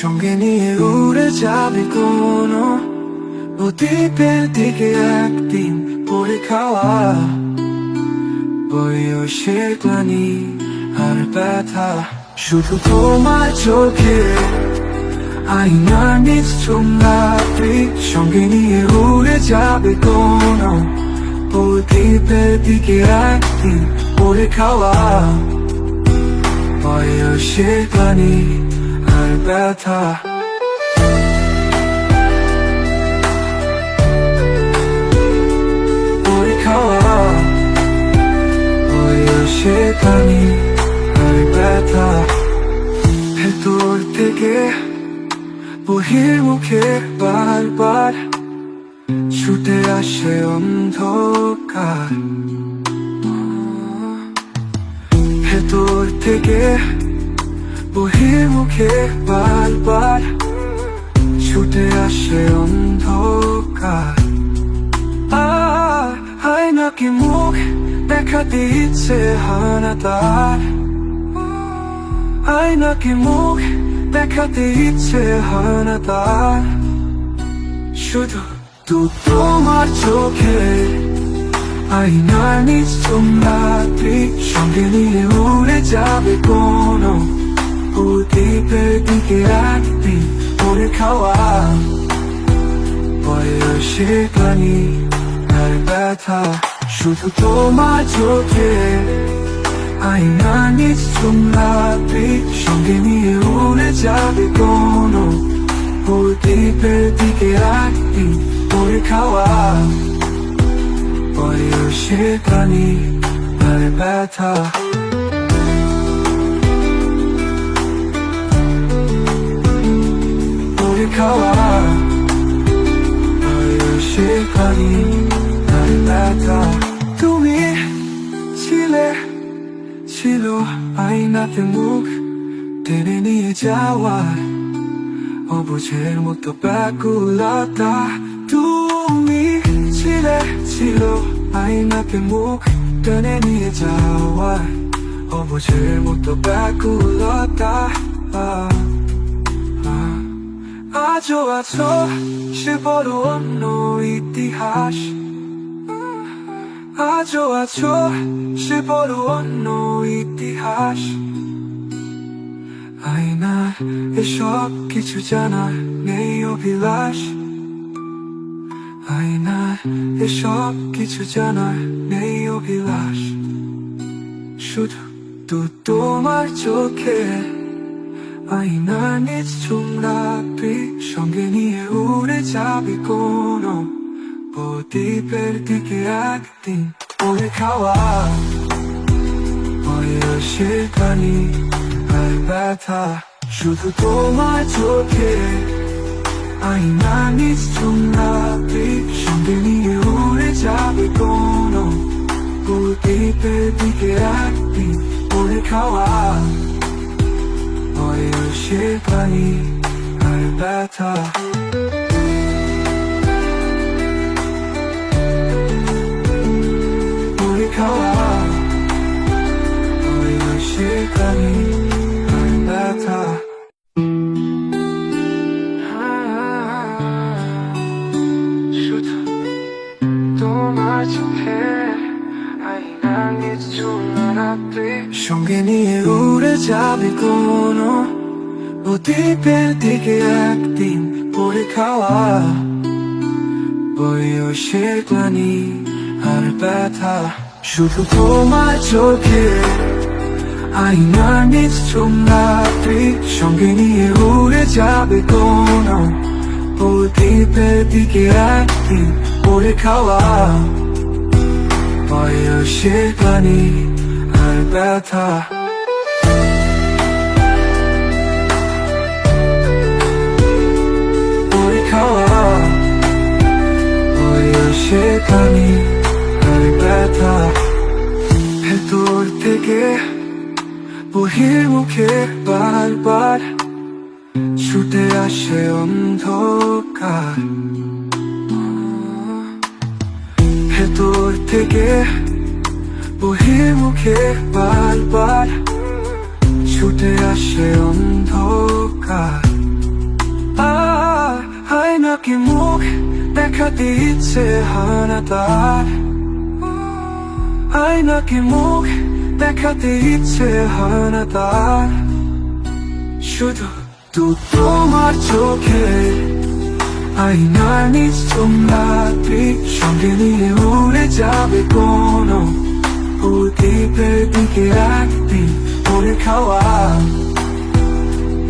সঙ্গে নিয়ে উড়ে যাবে কোনো অতীতের দিকে একদিন পড়ে খাওয়া বয়সের গ্লানি আর ব্যথা। শুধু তোমার চোখে আইনার নিশ্চুম রাত্রি সঙ্গে নিয়ে উড়ে যাবে কোনো অতীতের দিকে একদিন পড়ে খাওয়া। বয়সের গ্লানি আর ব্যথা। বয়সের গ্লানি আর ব্যথা। ভেতর থেকে বহির মুখে বারবার ছুটে আসে অন্ধকার। ভেতর থেকে বহির মুখে বারবার ছুটে আসে অন্ধকার। আহ, হয় নাকি মুখ দেখাতে ইচ্ছে হয় না তার। হয় নাকি মুখ দেখাতে ইচ্ছে হয় না তার। শুধু তু তোমার চোখে আইনার নিশ্চুম রাত্রি সঙ্গে নিয়ে উড়ে যাবে কোনো প্রদীপের দিকে একদিন পরে খাওয়া। বয়সে গ্লানি আর ব্যথা শুধু তোমার চোখে। আইনা নিশ্চুম রাত্রি সঙ্গে নিয়ে উড়ে যাবে কোনো প্রদীপের দিকে একদিন পরে খাওয়া। বয়সে গ্লানি আর ব্যথা খাওয়া বয়সে গ্লানি আর ব্যথা তুমি ছিলে ছিল আইনাতে মুখ টেনে নিয়ে যাওয়ার অবুঝের মতো ব্যাকুলতা তুমি ছিলে ছিল আইনাতে মুখ টেনে নিয়ে যাওয়ার অবুঝের মতো ব্যাকুলতা। আজও আছো সে বড় অন্য ইতিহাস আজও আছো সে বড় অন্য ইতিহাস আয়না এসব কিছু জানার নেই অভিলাষ আয়না এসব কিছু জানার নেই অভিলাষ। শুধু তো তোমার চোখে আয়না নিশ্চুম রাত্রি সঙ্গে নিয়ে উড়ে যাবে কোনো প্রদীপের দিকে একদিন। পরে খাওয়া বয়সে কানি আর ব্যথা শুধু তোমার চোখে। আইনা নিশ্চুম রাত্রি সঙ্গে নিয়ে উড়ে যাবে কোনো প্রদীপের দিকে একদিন পরে খাওয়া বয়সে কানি আর ব্যথা পরে খাওয়া বয়সে কানি সঙ্গে নিয়ে উড়ে যাবে কোনো প্রদীপের দিকে একদিন পরে খাওয়া বয়সের গ্লানি আর ব্যথা শুধু তোমার চোখে আইনার নিশ্চুম রাত্রি সঙ্গে নিয়ে উড়ে যাবে কোনো প্রদীপের দিকে একদিন পরে খাওয়া বয়সের গ্লানি আর ব্যথা। খাওয়া বয়সে কানি আর ব্যথা। ভেতর থেকে বহির মুখে বারবার ছুটে আসে অন্ধকার। ভেতর থেকে বহির মুখে বারবার ছুটে আসে অন্ধকার। আহ, হয় নাকি মুখ দেখাতে ইচ্ছে হয় না তার। হয় নাকি মুখ দেখাতে ইচ্ছে হয় না তার। শুধু তু তোমার চোখে আইনার নিজ রাত্রি সঙ্গে নিয়ে উড়ে যাবে কোনো দিকে একদিন খাওয়া।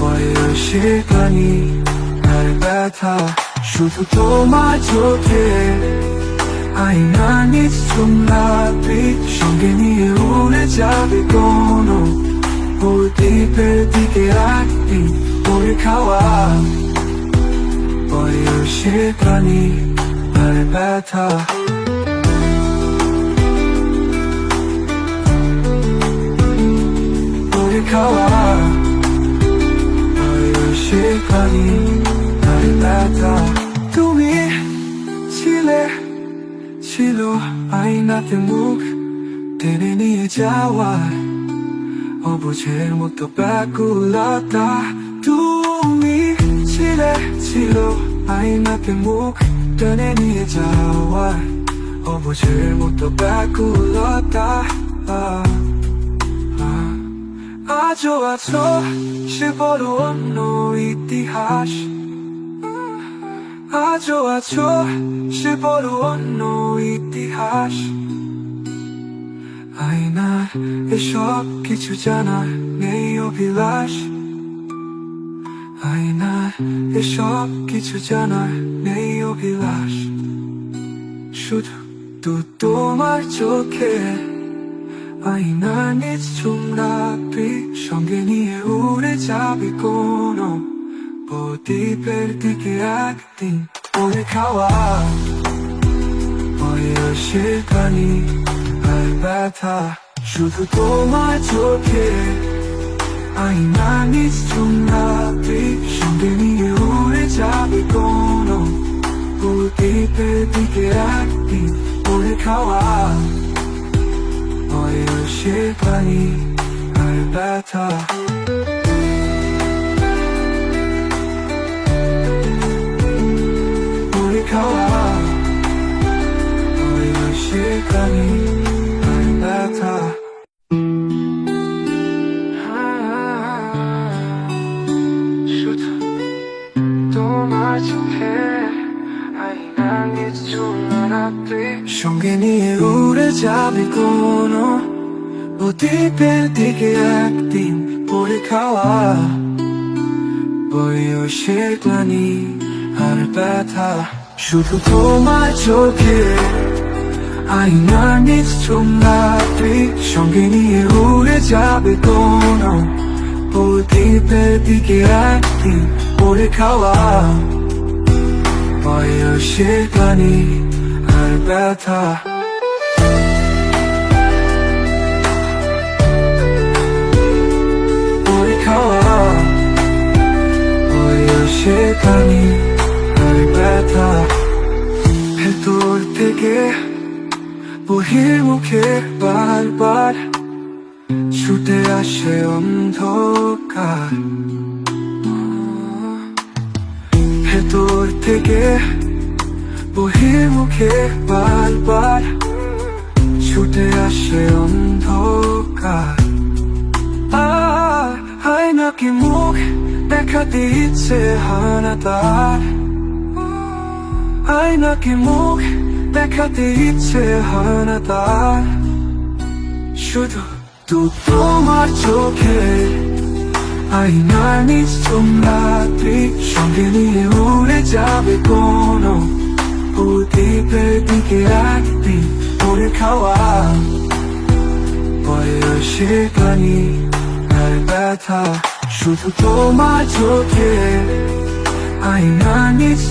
বয়সে পানি আর ব্যথা শুধু তোমার চোখে। আইনা নিজ রাত্রি সঙ্গে নিয়ে উড়ে যাবে দ্বীপের দিকে একদিন পরে খাওয়া। বয়সে প্রাণী আর ব্যথা খাওয়া বয়সে প্রাণী আর ব্যথা তুমি ছিলে, ছিল আইনাতে মুখ টেনে নিয়ে যাওয়ার অবুঝের মতো ব্যাকুলতা। তুমি ছিলে, ছিল আইনাতে মুখ টেনে নিয়ে যাওয়ার অবুঝের মতো ব্যাকুলতা। আজও আছো, সে বড় অন্য ইতিহাস। আজও আছো, সে বড় অন্য ইতিহাস। আয়না এসব কিছু জানার নেই অভিলাষ। আয়না এসব কিছু জানার নেই অভিলাষ। শুধু তো তোমার চোখে আয়না নিজ রাত্রি, সঙ্গে নিয়ে উড়ে যাবে কোনো প্রদীপের দিকে একদিন। পরে খাওয়া বয়সে প্রাণী আর ব্যথা শুধু তোমার চোখে। আইনা নিজ রাত্রি, সঙ্গে নিয়ে উড়ে যাবে কোনো প্রদীপের দিকে একদিন। পরে খাওয়া বয়সে প্রাণী আর ব্যথা পরে খাওয়া বয়সে প্রাণী আর দ্বীপের দিকে একদিন পরে খাওয়া। বয়সে ক্লানি আর ব্যথা। শুধু তোমার চোখে আইনার নিজ রাত্রি। সঙ্গে নিয়ে উড়ে যাবে কোনো দ্বীপের দিকে একদিন পরে খাওয়া। বয়সে ক্লানি আর ব্যথা। বয়সে ক্লানি আর ব্যথা। ভেতর থেকে বহির মুখে বারবার ছুটে আসে ভেতর থেকে বহির মুখে বারবার ছুটে আসে অন্ধকার। হয় নাকি মুখ দেখাতে ইচ্ছে হয় না তার। হয় নাকি মুখ, দেখাতে ইচ্ছে হয় না শুধু তু তোমার চোখে আইনার নিজ রাত্রি সঙ্গে নিয়ে উড়ে যাবে কোনো দ্বীপের দিকে একদিন পরে খাওয়া। বয়সে প্রাণী আর ব্যথা। শুধু তোমার চোখে আইনা নিজ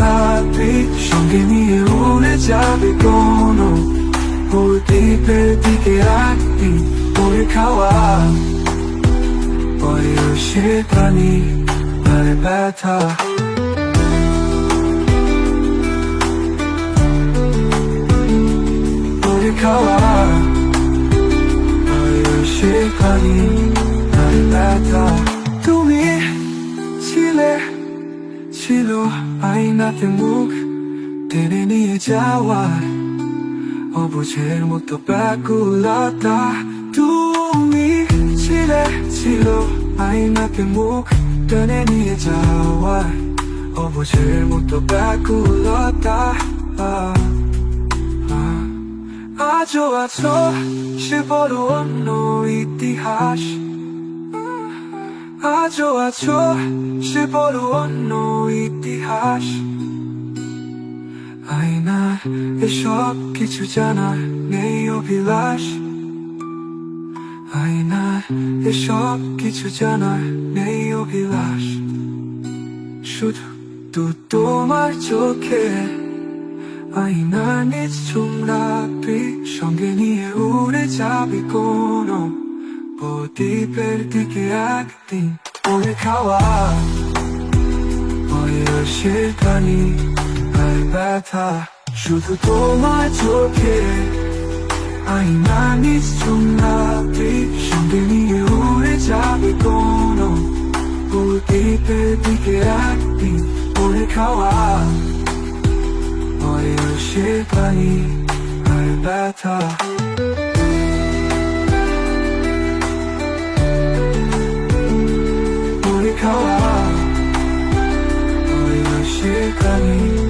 রাত্রি সঙ্গে নিয়ে উড়ে যাবে কোনো দ্বীপের দিকে একদিন পরে খাওয়া বয়সে প্রাণী আর ব্যথা। পরে খাওয়া বয়সে প্রাণী আর ব্যথা। ছিলে, ছিল আইনাতে মুখ টেনে নিয়ে যাওয়ার অবুঝের মতো ব্যাকুলতা তুমি ছিলে, ছিল আইনাতে মুখ টেনে নিয়ে যাওয়ার অবুঝের মতো ব্যাকুলতা। আজও আছো, সে বড় অন্য ইতিহাস আজও আছো সে বড় অন্য ইতিহাস আয়না এসব কিছু জানার নেই অভিলাষ আয়না এসব কিছু জানার নেই অভিলাষ শুধু তু তোমার চোখে আয়না নিজ রাখবি সঙ্গে নিয়ে উড়ে যাবি কোনো প্রদীপের দিকে একদিন পরে খাওয়া। বয়সের কানি আর ব্যথা, শুধু তোমার চোখে আইনা নিজ রাখবি সঙ্গে নিয়ে উড়ে যাবি কোনো প্রদীপের দিকে একদিন পরে খাওয়া। বয়সের পানি আর ব্যথা। 靠啊，我有些抗议。